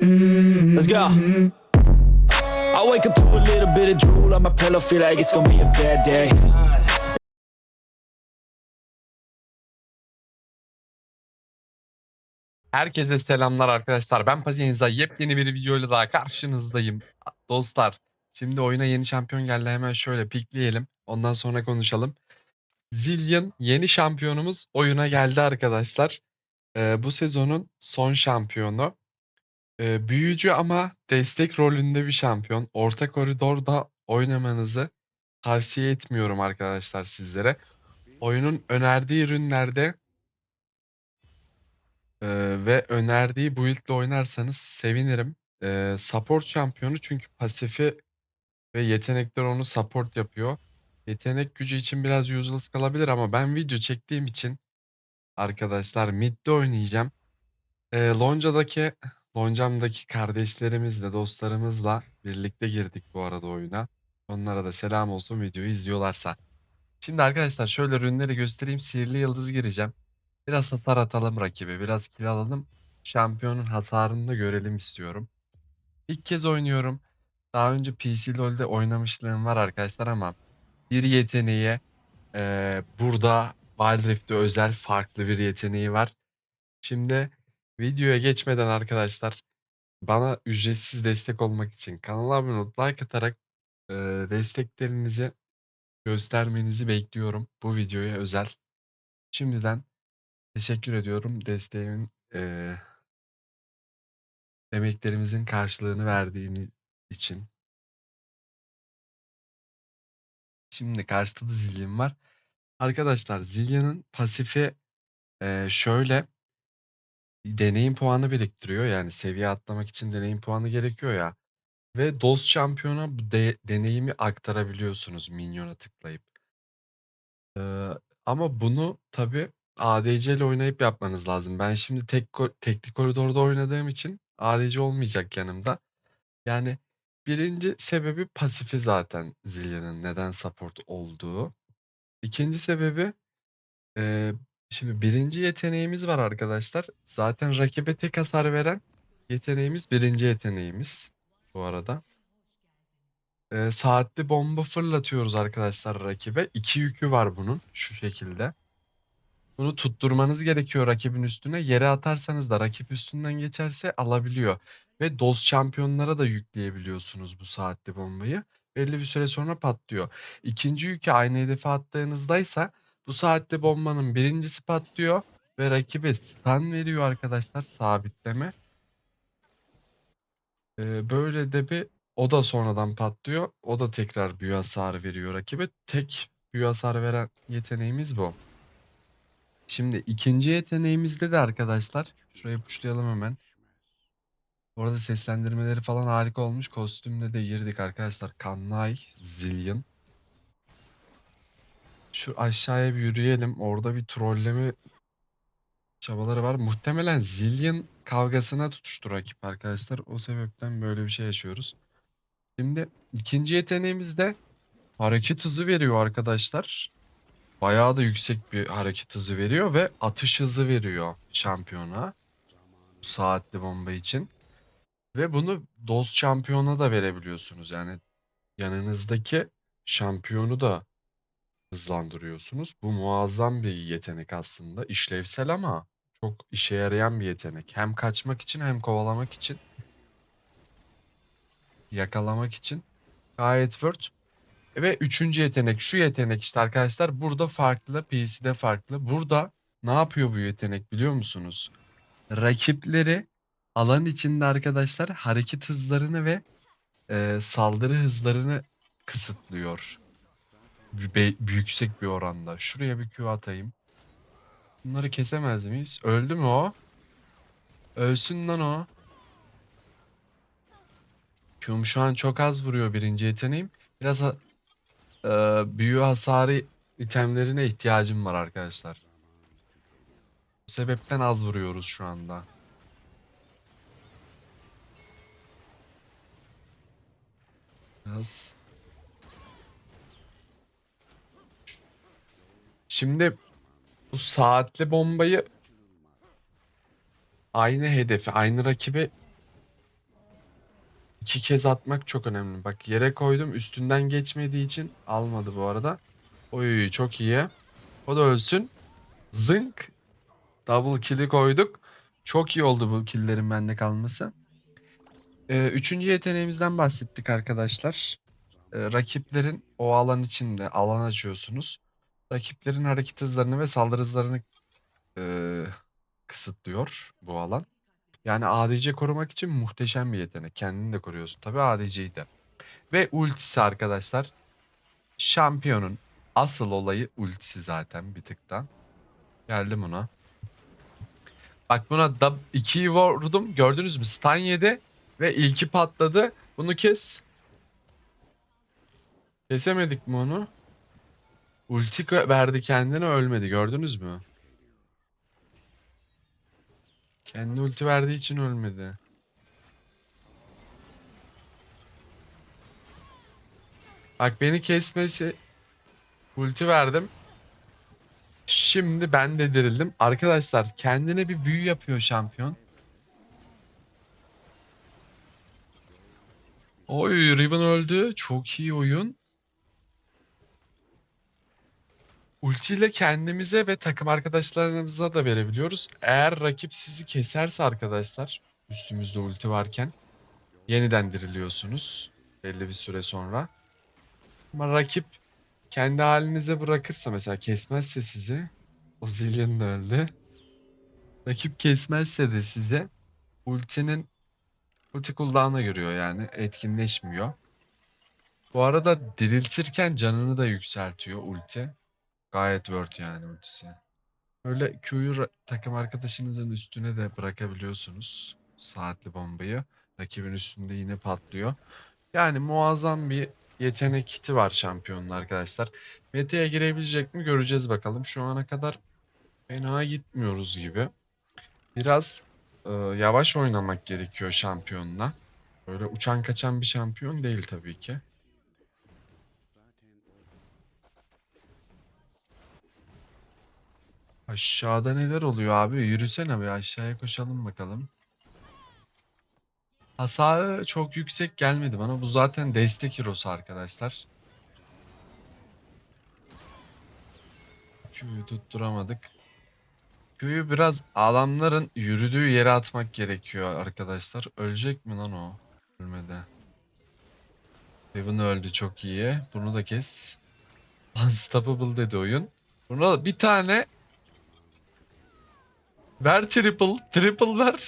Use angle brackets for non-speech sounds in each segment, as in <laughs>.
Let's go. I wake up to a little bit of drool on my pillow, feel like it's gonna be a bad day. Herkese selamlar arkadaşlar. Ben Pazienza. Yepyeni bir videoyla daha karşınızdayım. Dostlar, şimdi oyuna yeni şampiyon geldi. Hemen şöyle pikleyelim. Ondan sonra konuşalım. Zillion yeni şampiyonumuz oyuna geldi arkadaşlar. Ee, bu sezonun son şampiyonu. Ee, büyücü ama destek rolünde bir şampiyon. Orta koridorda oynamanızı tavsiye etmiyorum arkadaşlar sizlere. Oyunun önerdiği ürünlerde ee, ve önerdiği build'le oynarsanız sevinirim. Ee, support şampiyonu çünkü pasifi ve yetenekler onu support yapıyor. Yetenek gücü için biraz useless kalabilir ama ben video çektiğim için arkadaşlar mid'de oynayacağım. Ee, Lonca'daki Loncam'daki kardeşlerimizle, dostlarımızla birlikte girdik bu arada oyuna. Onlara da selam olsun videoyu izliyorlarsa. Şimdi arkadaşlar şöyle ürünleri göstereyim. Sihirli yıldız gireceğim. Biraz hasar atalım rakibe. Biraz kill alalım. Şampiyonun hasarını da görelim istiyorum. İlk kez oynuyorum. Daha önce PC LoL'de oynamışlığım var arkadaşlar ama bir yeteneği eee, burada Wild Rift'te özel farklı bir yeteneği var. Şimdi videoya geçmeden arkadaşlar bana ücretsiz destek olmak için kanala abone olup like atarak eee, desteklerinizi göstermenizi bekliyorum bu videoya özel. Şimdiden Teşekkür ediyorum desteğimin eee, emeklerimizin karşılığını verdiğiniz için. Şimdi karşıda da Zillion var. Arkadaşlar Zillion'ın pasifi eee, şöyle deneyim puanı biriktiriyor. Yani seviye atlamak için deneyim puanı gerekiyor ya. Ve DOS şampiyona bu de- deneyimi aktarabiliyorsunuz minyona tıklayıp. Eee, ama bunu tabii ADC ile oynayıp yapmanız lazım. Ben şimdi tek ko- tekli koridorda oynadığım için ADC olmayacak yanımda. Yani birinci sebebi pasifi zaten Zillion'ın neden support olduğu. İkinci sebebi eee, şimdi birinci yeteneğimiz var arkadaşlar. Zaten rakibe tek hasar veren yeteneğimiz birinci yeteneğimiz bu arada. Eee, saatli bomba fırlatıyoruz arkadaşlar rakibe. İki yükü var bunun şu şekilde. Bunu tutturmanız gerekiyor rakibin üstüne. Yere atarsanız da rakip üstünden geçerse alabiliyor. Ve DOS şampiyonlara da yükleyebiliyorsunuz bu saatli bombayı. Belli bir süre sonra patlıyor. İkinci yükü aynı hedefe attığınızdaysa bu saatli bombanın birincisi patlıyor ve rakibe stun veriyor arkadaşlar sabitleme. Ee, böyle de bir o da sonradan patlıyor. O da tekrar büyü hasarı veriyor rakibe. Tek büyü hasarı veren yeteneğimiz bu. Şimdi ikinci yeteneğimizde de arkadaşlar şuraya puşlayalım hemen. Bu arada seslendirmeleri falan harika olmuş. Kostümle de girdik arkadaşlar. Kanlay, Zillion. Şu aşağıya bir yürüyelim. Orada bir trolleme çabaları var. Muhtemelen Zillion kavgasına tutuştu rakip arkadaşlar. O sebepten böyle bir şey yaşıyoruz. Şimdi ikinci yeteneğimiz de hareket hızı veriyor arkadaşlar. Bayağı da yüksek bir hareket hızı veriyor ve atış hızı veriyor şampiyona. Bu saatli bomba için. Ve bunu DOS şampiyona da verebiliyorsunuz. Yani yanınızdaki şampiyonu da hızlandırıyorsunuz. Bu muazzam bir yetenek aslında. İşlevsel ama çok işe yarayan bir yetenek. Hem kaçmak için hem kovalamak için. Yakalamak için. Gayet word. Ve üçüncü yetenek şu yetenek işte arkadaşlar burada farklı PC'de farklı. Burada ne yapıyor bu yetenek biliyor musunuz? Rakipleri alan içinde arkadaşlar hareket hızlarını ve e, saldırı hızlarını kısıtlıyor. Be- yüksek bir oranda. Şuraya bir Q atayım. Bunları kesemez miyiz? Öldü mü o? Ölsün lan o. Q'm şu an çok az vuruyor birinci yeteneğim. Biraz ha- e, büyü hasarı itemlerine ihtiyacım var arkadaşlar. Bu sebepten az vuruyoruz şu anda. Biraz. Şimdi bu saatli bombayı aynı hedefe, aynı rakibe iki kez atmak çok önemli. Bak yere koydum üstünden geçmediği için almadı bu arada. Oy çok iyi. O da ölsün. Zınk. Double kill'i koyduk. Çok iyi oldu bu kill'lerin bende kalması. Ee, üçüncü yeteneğimizden bahsettik arkadaşlar. Ee, rakiplerin o alan içinde alan açıyorsunuz. Rakiplerin hareket hızlarını ve saldırı hızlarını ee, kısıtlıyor bu alan. Yani ADC korumak için muhteşem bir yetenek. Kendini de koruyorsun. Tabii ADC'yi de. Ve ultisi arkadaşlar. Şampiyonun asıl olayı ultisi zaten bir tık da. Geldim buna. Bak buna da 2'yi vurdum. Gördünüz mü? Stun yedi. Ve ilki patladı. Bunu kes. Kesemedik mi onu? Ulti verdi kendine ölmedi. Gördünüz mü? Kendi ulti verdiği için ölmedi. Bak beni kesmesi ulti verdim. Şimdi ben de dirildim. Arkadaşlar kendine bir büyü yapıyor şampiyon. Oy Riven öldü. Çok iyi oyun. Ultiyle kendimize ve takım arkadaşlarımıza da verebiliyoruz. Eğer rakip sizi keserse arkadaşlar üstümüzde ulti varken yeniden diriliyorsunuz belli bir süre sonra. Ama rakip kendi halinize bırakırsa mesela kesmezse sizi o zilin de öldü. Rakip kesmezse de size ultinin ulti cooldown'a görüyor yani etkinleşmiyor. Bu arada diriltirken canını da yükseltiyor ulti. Gayet worth yani ultisi. Öyle Q'yu takım arkadaşınızın üstüne de bırakabiliyorsunuz. Saatli bombayı. Rakibin üstünde yine patlıyor. Yani muazzam bir yetenek kiti var şampiyonun arkadaşlar. Meta'ya girebilecek mi göreceğiz bakalım. Şu ana kadar fena gitmiyoruz gibi. Biraz e, yavaş oynamak gerekiyor şampiyonla. Böyle uçan kaçan bir şampiyon değil tabii ki. Aşağıda neler oluyor abi? Yürüsene bir aşağıya koşalım bakalım. Hasarı çok yüksek gelmedi bana. Bu zaten destek hero'su arkadaşlar. Q'yu tutturamadık. Q'yu biraz adamların yürüdüğü yere atmak gerekiyor arkadaşlar. Ölecek mi lan o? Ölmedi. Riven öldü çok iyi. Bunu da kes. <laughs> Unstoppable dedi oyun. Buna bir tane Ver triple. Triple ver.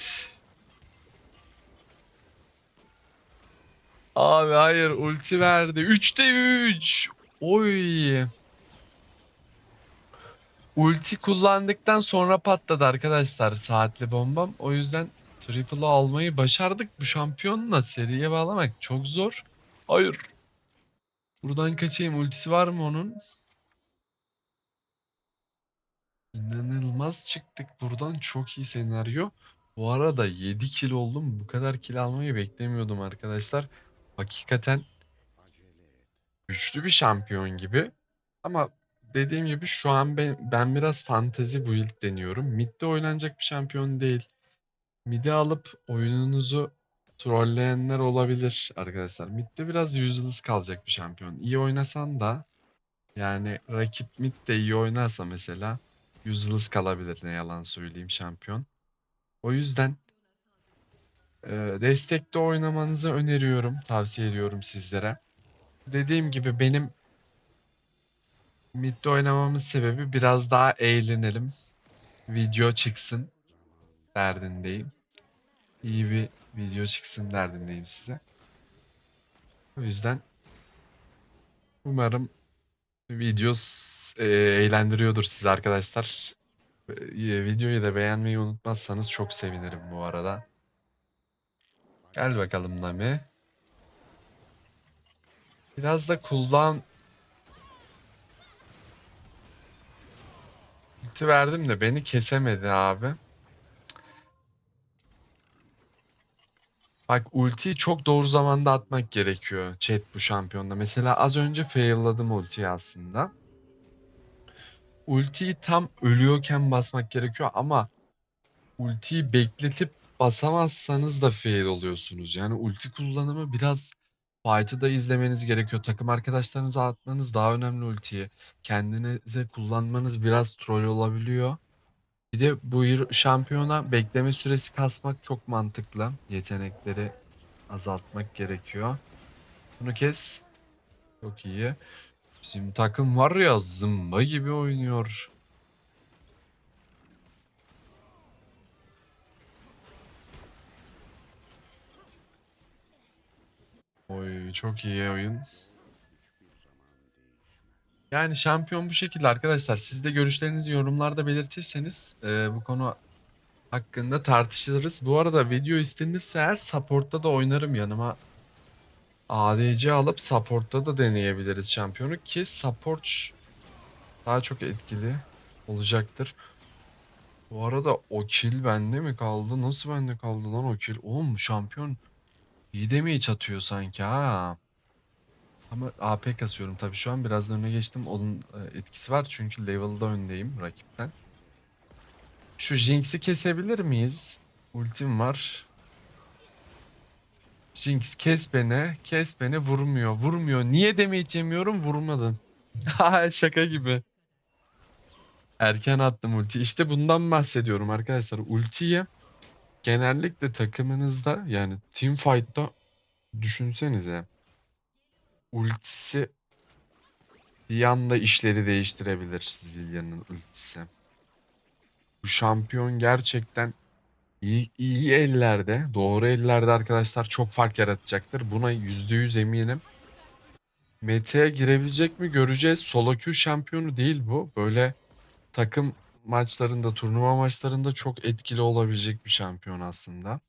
Abi hayır ulti verdi. 3'te 3. Oy. Ulti kullandıktan sonra patladı arkadaşlar saatli bombam. O yüzden triple'ı almayı başardık. Bu şampiyonla seriye bağlamak çok zor. Hayır. Buradan kaçayım. Ultisi var mı onun? İnanılmaz çıktık buradan. Çok iyi senaryo. Bu arada 7 kill oldum. Bu kadar kill almayı beklemiyordum arkadaşlar. Hakikaten güçlü bir şampiyon gibi. Ama dediğim gibi şu an ben, ben biraz fantezi build deniyorum. Mid'de oynanacak bir şampiyon değil. Mid'i alıp oyununuzu trolleyenler olabilir arkadaşlar. Mid'de biraz useless kalacak bir şampiyon. İyi oynasan da yani rakip mid de iyi oynarsa mesela useless kalabilir ne yalan söyleyeyim şampiyon. O yüzden e, destekte oynamanızı öneriyorum, tavsiye ediyorum sizlere. Dediğim gibi benim midde oynamamın sebebi biraz daha eğlenelim. Video çıksın derdindeyim. İyi bir video çıksın derdindeyim size. O yüzden umarım video e, eğlendiriyordur sizi arkadaşlar. E, Videoyu da beğenmeyi unutmazsanız çok sevinirim bu arada. Gel bakalım Nami. Biraz da cooldown ulti verdim de beni kesemedi abi. Bak ultiyi çok doğru zamanda atmak gerekiyor chat bu şampiyonda. Mesela az önce failladım ultiyi aslında. Ultiyi tam ölüyorken basmak gerekiyor ama ultiyi bekletip basamazsanız da fail oluyorsunuz. Yani ulti kullanımı biraz fight'ı da izlemeniz gerekiyor. Takım arkadaşlarınıza atmanız daha önemli ultiyi. Kendinize kullanmanız biraz troll olabiliyor. Bir de bu şampiyona bekleme süresi kasmak çok mantıklı. Yetenekleri azaltmak gerekiyor. Bunu kes. Çok iyi. Bizim takım var ya zımba gibi oynuyor. Oy çok iyi oyun. Yani şampiyon bu şekilde arkadaşlar. Siz de görüşlerinizi yorumlarda belirtirseniz e, bu konu hakkında tartışırız. Bu arada video istenirse eğer support'ta da oynarım yanıma. ADC alıp support'ta da deneyebiliriz şampiyonu ki support daha çok etkili olacaktır. Bu arada o kill bende mi kaldı? Nasıl bende kaldı lan o kill? Oğlum şampiyon iyi damage atıyor sanki ha. Ama AP kasıyorum tabii şu an biraz öne geçtim. Onun e, etkisi var çünkü level'da öndeyim rakipten. Şu Jinx'i kesebilir miyiz? Ultim var. Jinx kes beni. Kes beni vurmuyor. Vurmuyor. Niye damage yemiyorum? Vurmadın. <laughs> Şaka gibi. Erken attım ulti. İşte bundan bahsediyorum arkadaşlar. Ultiyi genellikle takımınızda yani team fight'ta düşünsenize. Ultisi anda işleri değiştirebilir Zillion'un ultisi. Bu şampiyon gerçekten iyi, iyi ellerde, doğru ellerde arkadaşlar çok fark yaratacaktır. Buna %100 eminim. Mete'ye girebilecek mi göreceğiz. Solo queue şampiyonu değil bu. Böyle takım maçlarında, turnuva maçlarında çok etkili olabilecek bir şampiyon aslında.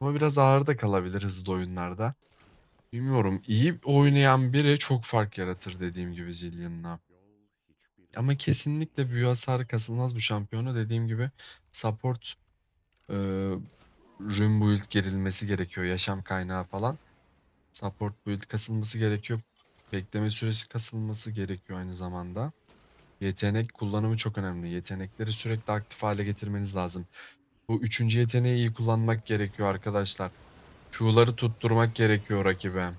Ama biraz ağır da kalabilir hızlı oyunlarda. Bilmiyorum. iyi oynayan biri çok fark yaratır dediğim gibi Zillion'la. Ama kesinlikle büyü hasarı kasılmaz bu şampiyonu. Dediğim gibi support e, rune build gerilmesi gerekiyor. Yaşam kaynağı falan. Support build kasılması gerekiyor. Bekleme süresi kasılması gerekiyor aynı zamanda. Yetenek kullanımı çok önemli. Yetenekleri sürekli aktif hale getirmeniz lazım. Bu üçüncü yeteneği iyi kullanmak gerekiyor arkadaşlar. Q'ları tutturmak gerekiyor rakibe.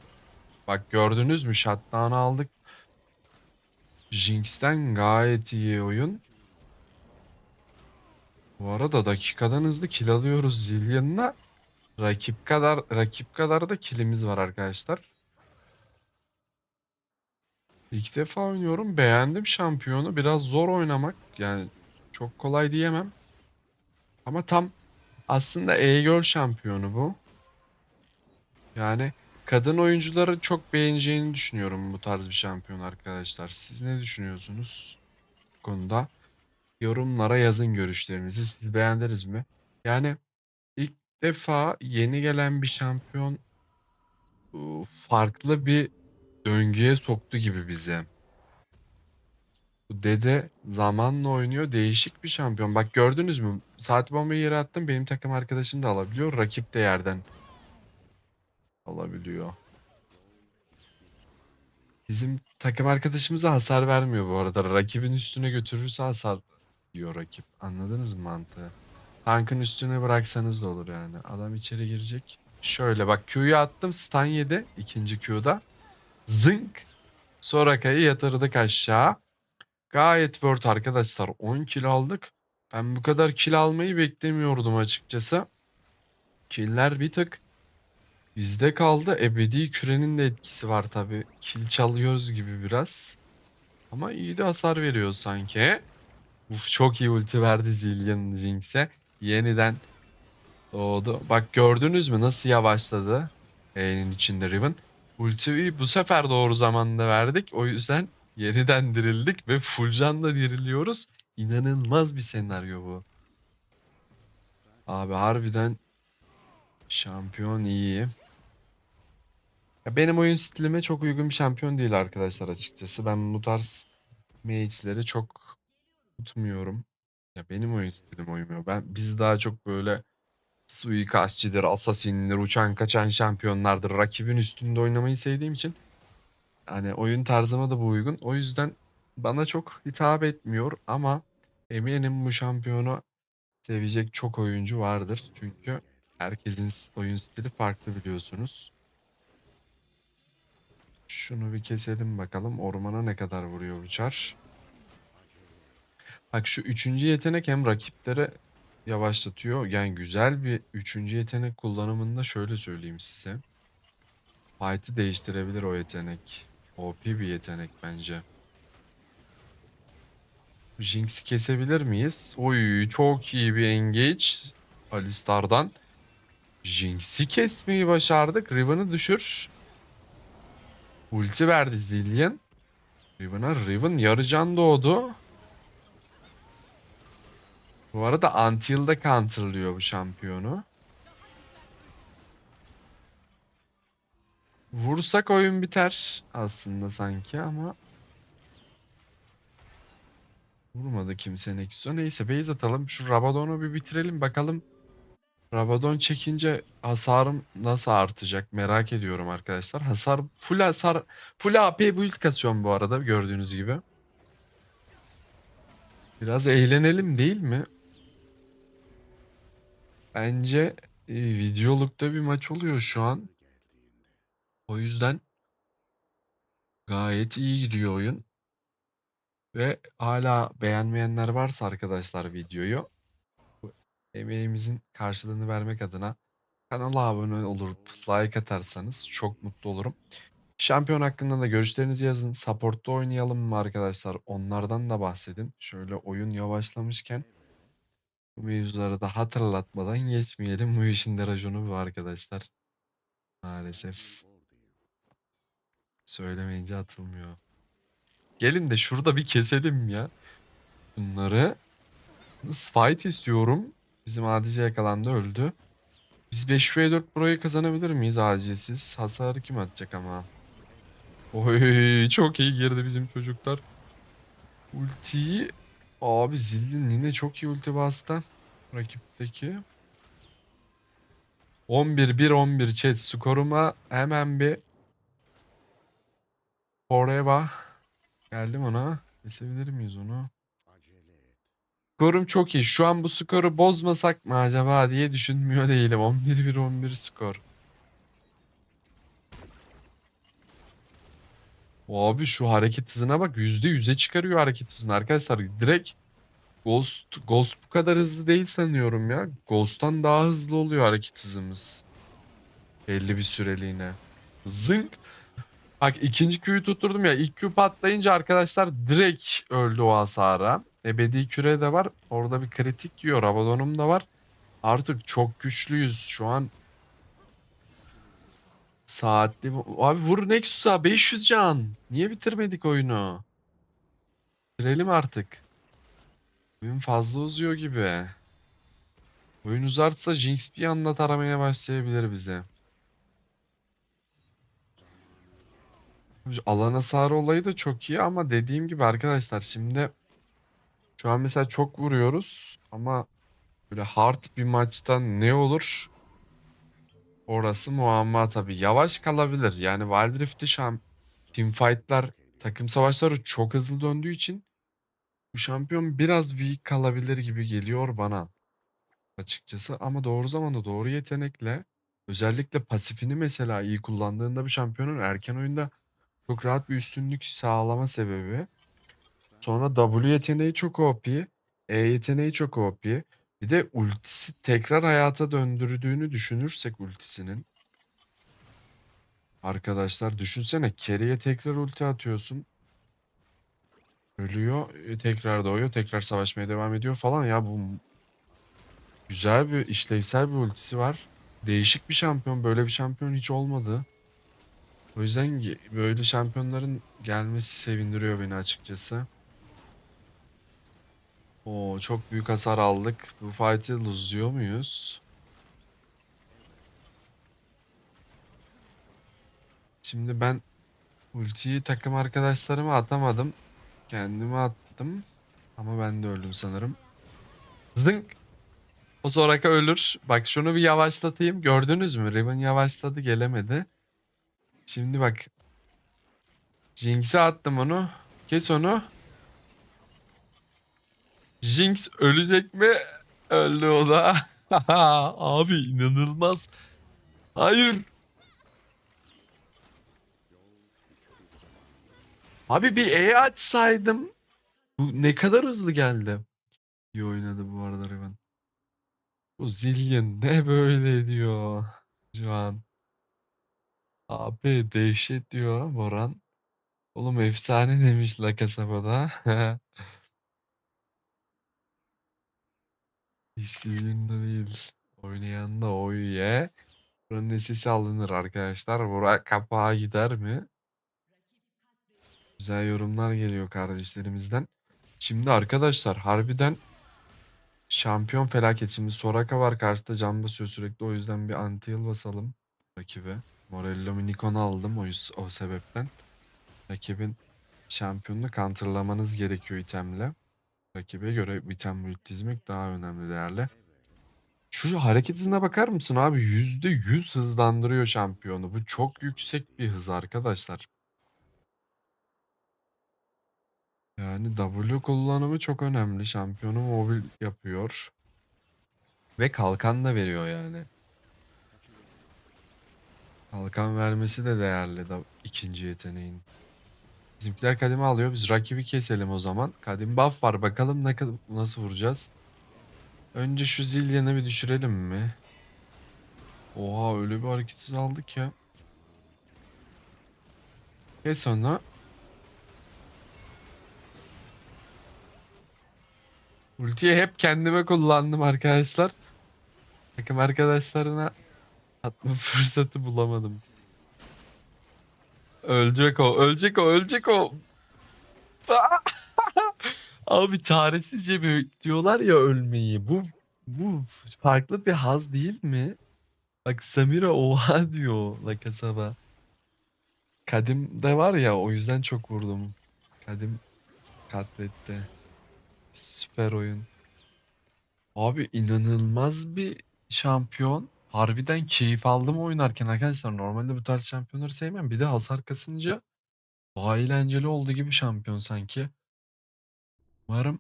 Bak gördünüz mü? Shutdown'ı aldık. Jinx'ten gayet iyi oyun. Bu arada dakikadan hızlı kill alıyoruz Zillion'la. Rakip kadar rakip kadar da killimiz var arkadaşlar. İlk defa oynuyorum. Beğendim şampiyonu. Biraz zor oynamak. Yani çok kolay diyemem. Ama tam aslında e-girl şampiyonu bu. Yani kadın oyuncuları çok beğeneceğini düşünüyorum bu tarz bir şampiyon arkadaşlar. Siz ne düşünüyorsunuz bu konuda? Yorumlara yazın görüşlerinizi. Siz beğendiniz mi? Yani ilk defa yeni gelen bir şampiyon bu, farklı bir döngüye soktu gibi bize. Bu dede zamanla oynuyor. Değişik bir şampiyon. Bak gördünüz mü? Saat bombayı yere attım. Benim takım arkadaşım da alabiliyor. Rakip de yerden alabiliyor. Bizim takım arkadaşımıza hasar vermiyor bu arada. Rakibin üstüne götürürse hasar yiyor rakip. Anladınız mı mantığı? Tankın üstüne bıraksanız da olur yani. Adam içeri girecek. Şöyle bak Q'yu attım stun yedi. ikinci Q'da. Zınk. Soraka'yı yatırdık aşağı. Gayet worth arkadaşlar. 10 kill aldık. Ben bu kadar kill almayı beklemiyordum açıkçası. Killer bir tık bizde kaldı. Ebedi kürenin de etkisi var tabi. Kill çalıyoruz gibi biraz. Ama iyi de hasar veriyor sanki. Uf çok iyi ulti verdi Zillion Jinx'e. Yeniden doğdu. Bak gördünüz mü nasıl yavaşladı? E'nin içinde Riven. Ultiyi bu sefer doğru zamanda verdik. O yüzden yeniden dirildik ve full canla diriliyoruz. İnanılmaz bir senaryo bu. Abi harbiden şampiyon iyi. Benim oyun stilime çok uygun bir şampiyon değil arkadaşlar açıkçası. Ben bu tarz mage'leri çok tutmuyorum. Ya benim oyun stilim uymuyor. Ben biz daha çok böyle suikastçidir, asasindir, uçan kaçan şampiyonlardır. Rakibin üstünde oynamayı sevdiğim için hani oyun tarzıma da bu uygun. O yüzden bana çok hitap etmiyor ama eminim bu şampiyonu sevecek çok oyuncu vardır. Çünkü Herkesin oyun stili farklı biliyorsunuz. Şunu bir keselim bakalım. Ormana ne kadar vuruyor bu çar. Bak şu üçüncü yetenek hem rakipleri yavaşlatıyor. Yani güzel bir üçüncü yetenek kullanımında şöyle söyleyeyim size. Fight'ı değiştirebilir o yetenek. OP bir yetenek bence. Jinx'i kesebilir miyiz? Oy çok iyi bir engage. Alistar'dan. Jinx'i kesmeyi başardık. Riven'ı düşür. Ulti verdi Zillion. Riven'a Riven yarı can doğdu. Bu arada Until'da counterlıyor bu şampiyonu. Vursak oyun biter aslında sanki ama vurmadı kimse Nexus'a. Neyse base atalım. Şu Rabadon'u bir bitirelim bakalım. Rabadon çekince hasarım nasıl artacak merak ediyorum arkadaşlar. Hasar full hasar full AP build kasıyorum bu arada gördüğünüz gibi. Biraz eğlenelim değil mi? Bence e, videolukta bir maç oluyor şu an. O yüzden gayet iyi gidiyor oyun. Ve hala beğenmeyenler varsa arkadaşlar videoyu emeğimizin karşılığını vermek adına kanala abone olup like atarsanız çok mutlu olurum. Şampiyon hakkında da görüşlerinizi yazın. Support'ta oynayalım mı arkadaşlar? Onlardan da bahsedin. Şöyle oyun yavaşlamışken bu mevzuları da hatırlatmadan geçmeyelim. Bu işin de raconu bu arkadaşlar. Maalesef söylemeyince atılmıyor. Gelin de şurada bir keselim ya. Bunları. Fight istiyorum. Bizim ADC yakalandı öldü. Biz 5v4 burayı kazanabilir miyiz ADC'siz? Hasarı kim atacak ama? Oy çok iyi girdi bizim çocuklar. Ultiyi abi Zillin yine çok iyi ulti bastı. Rakipteki. 11-1-11 chat skoruma hemen bir Forever geldim ona. Kesebilir miyiz onu? Skorum çok iyi. Şu an bu skoru bozmasak mı acaba diye düşünmüyor değilim. 11-1-11 skor. Abi şu hareket hızına bak. %100'e çıkarıyor hareket hızını arkadaşlar. Direkt Ghost, Ghost bu kadar hızlı değil sanıyorum ya. Ghost'tan daha hızlı oluyor hareket hızımız. Belli bir süreliğine. Zınk. Bak ikinci Q'yu tutturdum ya. İlk Q patlayınca arkadaşlar direkt öldü o hasara. Ebedi küre de var. Orada bir kritik yiyor. Rabadon'um da var. Artık çok güçlüyüz şu an. Saatli... Abi vur Nexus'a 500 can. Niye bitirmedik oyunu? Bitirelim artık. Oyun fazla uzuyor gibi. Oyun uzarsa Jinx bir anda taramaya başlayabilir bize. Alan hasarı olayı da çok iyi ama dediğim gibi arkadaşlar şimdi şu an mesela çok vuruyoruz ama böyle hard bir maçta ne olur orası muamma tabii. Yavaş kalabilir. Yani Wild Rift'te şu an teamfight'lar, takım savaşları çok hızlı döndüğü için bu şampiyon biraz weak kalabilir gibi geliyor bana açıkçası. Ama doğru zamanda doğru yetenekle özellikle pasifini mesela iyi kullandığında bir şampiyonun erken oyunda çok rahat bir üstünlük sağlama sebebi. Sonra W yeteneği çok OP. E yeteneği çok OP. Bir de ultisi tekrar hayata döndürdüğünü düşünürsek ultisinin. Arkadaşlar düşünsene Carry'e tekrar ulti atıyorsun. Ölüyor, e, tekrar doğuyor, tekrar savaşmaya devam ediyor falan ya bu güzel bir işlevsel bir ultisi var. Değişik bir şampiyon, böyle bir şampiyon hiç olmadı. O yüzden böyle şampiyonların gelmesi sevindiriyor beni açıkçası. Oo çok büyük hasar aldık. Bu fight'i lose'luyor muyuz? Şimdi ben ultiyi takım arkadaşlarıma atamadım. Kendime attım. Ama ben de öldüm sanırım. Zınk. O Soraka ölür. Bak şunu bir yavaşlatayım. Gördünüz mü? Riven yavaşladı gelemedi. Şimdi bak. Jinx'e attım onu. Kes onu. Jinx ölecek mi? Öldü o da. <laughs> Abi inanılmaz. Hayır. Abi bir E açsaydım. Bu ne kadar hızlı geldi. İyi oynadı bu arada Riven. Bu Zillion ne böyle diyor şu an. Abi dehşet diyor Boran. Oğlum efsane demiş La Casaba'da. <laughs> İstediğin de değil. Oynayan da oy ye. Buranın nesisi alınır arkadaşlar. Bura kapağa gider mi? Güzel yorumlar geliyor kardeşlerimizden. Şimdi arkadaşlar harbiden şampiyon felaket. Şimdi Soraka var karşıda can basıyor sürekli. O yüzden bir anti-heal basalım rakibe. Morello Minicon'u aldım o, o sebepten. Rakibin şampiyonunu counterlamanız gerekiyor itemle. Rakibe göre item build dizmek daha önemli değerli. Şu hareket hızına bakar mısın abi? %100 hızlandırıyor şampiyonu. Bu çok yüksek bir hız arkadaşlar. Yani W kullanımı çok önemli. Şampiyonu mobil yapıyor. Ve kalkan da veriyor yani. Kalkan vermesi de değerli da ikinci yeteneğin. Bizimkiler kadimi alıyor. Biz rakibi keselim o zaman. Kadim buff var. Bakalım ne nasıl vuracağız. Önce şu Zillion'ı bir düşürelim mi? Oha öyle bir hareketsiz aldık ya. Ve sonra Ultiyi hep kendime kullandım arkadaşlar. Takım arkadaşlarına atma <laughs> fırsatı bulamadım. Ölecek o, ölecek o, ölecek o. <laughs> Abi çaresizce bekliyorlar ya ölmeyi. Bu bu farklı bir haz değil mi? Bak Samira oha <laughs> diyor La Casaba. Kadim de var ya o yüzden çok vurdum. Kadim katletti. Süper oyun. Abi inanılmaz bir şampiyon. Harbiden keyif aldım oynarken arkadaşlar. Normalde bu tarz şampiyonları sevmem. Bir de hasar kasınca daha eğlenceli oldu gibi şampiyon sanki. Umarım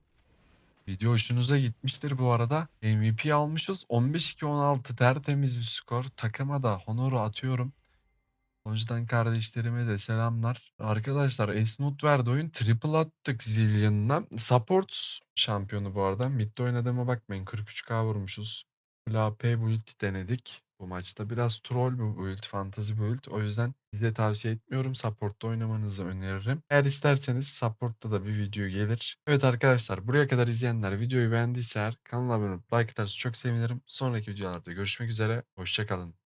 video hoşunuza gitmiştir bu arada. MVP almışız. 15-2-16 tertemiz bir skor. Takıma da honoru atıyorum. Sonuçtan kardeşlerime de selamlar. Arkadaşlar Esnut verdi oyun. Triple attık Zillion'la. Support şampiyonu bu arada. Mid'de oynadığıma bakmayın. 43k vurmuşuz. AP build denedik. Bu maçta biraz troll bu build, fantasy build. O yüzden size tavsiye etmiyorum. Support'ta oynamanızı öneririm. Eğer isterseniz support'ta da bir video gelir. Evet arkadaşlar buraya kadar izleyenler videoyu beğendiyse kanala abone olup like atarsa çok sevinirim. Sonraki videolarda görüşmek üzere. Hoşçakalın.